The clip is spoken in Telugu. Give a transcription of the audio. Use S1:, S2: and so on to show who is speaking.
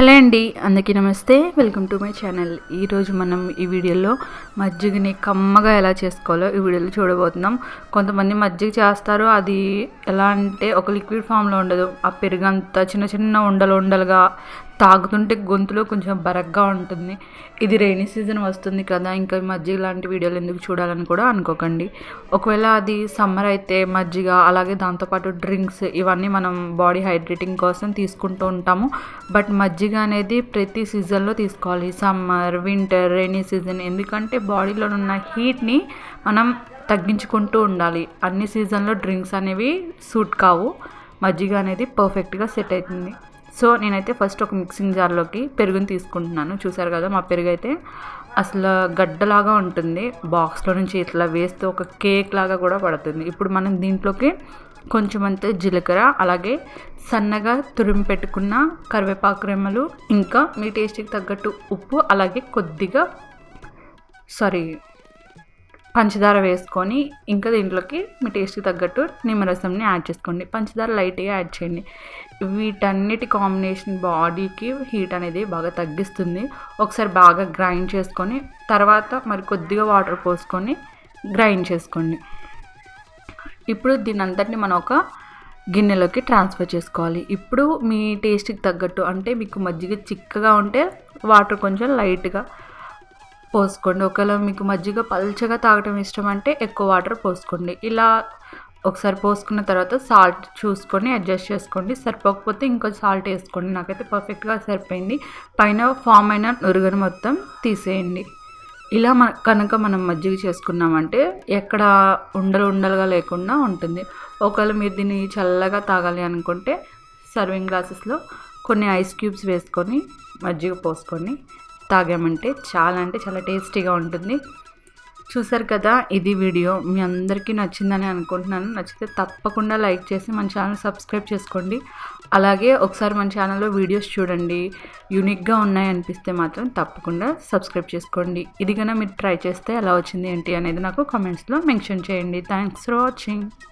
S1: హలో అండి అందరికీ నమస్తే. Welcome to my channel. ఈరోజు మనం ఈ వీడియోలో మజ్జిగని కమ్మగా ఎలా చేసుకోవాలో ఈ వీడియోలో చూడబోతున్నాం. కొంతమంది మజ్జిగ చేస్తారు అది ఎలా అంటే ఒక లిక్విడ్ ఫామ్లో ఉండదు. ఆ పెరుగంతా చిన్న చిన్న ఉండలు ఉండలుగా తాగుతుంటే గొంతులో కొంచెం బరగ్గా ఉంటుంది. ఇది రైనీ సీజన్ వస్తుంది కదా ఇంకా మజ్జిగ లాంటి వీడియోలు ఎందుకు చూడాలని కూడా అనుకోకండి. ఒకవేళ అది సమ్మర్ అయితే మజ్జిగ అలాగే దాంతోపాటు డ్రింక్స్ ఇవన్నీ మనం బాడీ హైడ్రేటింగ్ కోసం తీసుకుంటూ ఉంటాము. బట్ మజ్జిగ అనేది ప్రతి సీజన్లో తీసుకోవాలి. సమ్మర్ వింటర్ రెయినీ సీజన్ ఎందుకంటే బాడీలో ఉన్న హీట్ని మనం తగ్గించుకుంటూ ఉండాలి. అన్ని సీజన్లో డ్రింక్స్ అనేవి సూట్ కావు. మజ్జిగ అనేది పర్ఫెక్ట్గా సెట్ అవుతుంది. సో నేనైతే ఫస్ట్ ఒక మిక్సింగ్ జార్లోకి పెరుగుని తీసుకుంటున్నాను. చూసారు కదా మా పెరుగు అయితే అసలు గడ్డలాగా ఉంటుంది. బాక్స్లో నుంచి ఇట్లా వేస్తే ఒక కేక్ లాగా కూడా పడుతుంది. ఇప్పుడు మనం దీంట్లోకి కొంచెం అంతే జీలకర్ర అలాగే సన్నగా తురిమి పెట్టుకున్న కరివేపాకు రెమ్మలు ఇంకా మీ టేస్ట్కి తగ్గట్టు ఉప్పు అలాగే కొద్దిగా సారీ పంచదార వేసుకొని ఇంకా దీంట్లోకి మీ టేస్ట్కి తగ్గట్టు నిమ్మరసంని యాడ్ చేసుకోండి. పంచదార లైట్గా యాడ్ చేయండి. వీటన్నిటి కాంబినేషన్ బాడీకి హీట్ అనేది బాగా తగ్గిస్తుంది. ఒకసారి బాగా గ్రైండ్ చేసుకొని తర్వాత మరి కొద్దిగా వాటర్ పోసుకొని గ్రైండ్ చేసుకోండి. ఇప్పుడు దీని అంతటిని మనం ఒక గిన్నెలోకి ట్రాన్స్ఫర్ చేసుకోవాలి. ఇప్పుడు మీ టేస్ట్కి తగ్గట్టు అంటే మీకు మజ్జిగ చిక్కగా ఉంటే వాటర్ కొంచెం లైట్గా పోసుకోండి. ఒకవేళ మీకు మజ్జిగ పల్చగా తాగటం ఇష్టం అంటే ఎక్కువ వాటర్ పోసుకోండి. ఇలా ఒకసారి పోసుకున్న తర్వాత సాల్ట్ చూసుకొని అడ్జస్ట్ చేసుకోండి. సరిపోకపోతే ఇంకో సాల్ట్ వేసుకోండి. నాకైతే పర్ఫెక్ట్గా సరిపోయింది. పైన ఫామ్ అయిన నురుగను మొత్తం తీసేయండి. ఇలా మన కనుక మనం మజ్జిగ చేసుకున్నామంటే ఎక్కడ ఉండలు ఉండలుగా లేకుండా ఉంటుంది. ఒకవేళ మీరు దీన్ని చల్లగా తాగాలి అనుకుంటే సర్వింగ్ గ్లాసెస్లో కొన్ని ఐస్ క్యూబ్స్ వేసుకొని మజ్జిగ పోసుకొని తాగామంటే చాలా అంటే చాలా టేస్టీగా ఉంటుంది. చూసారు కదా ఇది వీడియో. మీ అందరికీ నచ్చిందని అనుకుంటున్నాను. నచ్చితే తప్పకుండా లైక్ చేసి మన ఛానల్ సబ్స్క్రైబ్ చేసుకోండి. అలాగే ఒకసారి మన ఛానల్లో వీడియోస్ చూడండి. యూనిక్గా ఉన్నాయి అనిపిస్తే మాత్రం తప్పకుండా సబ్స్క్రైబ్ చేసుకోండి. ఇది కన్నా మీరు ట్రై చేస్తే ఎలా వచ్చింది ఏంటి అనేది నాకు కామెంట్స్లో మెన్షన్ చేయండి. Thanks for watching.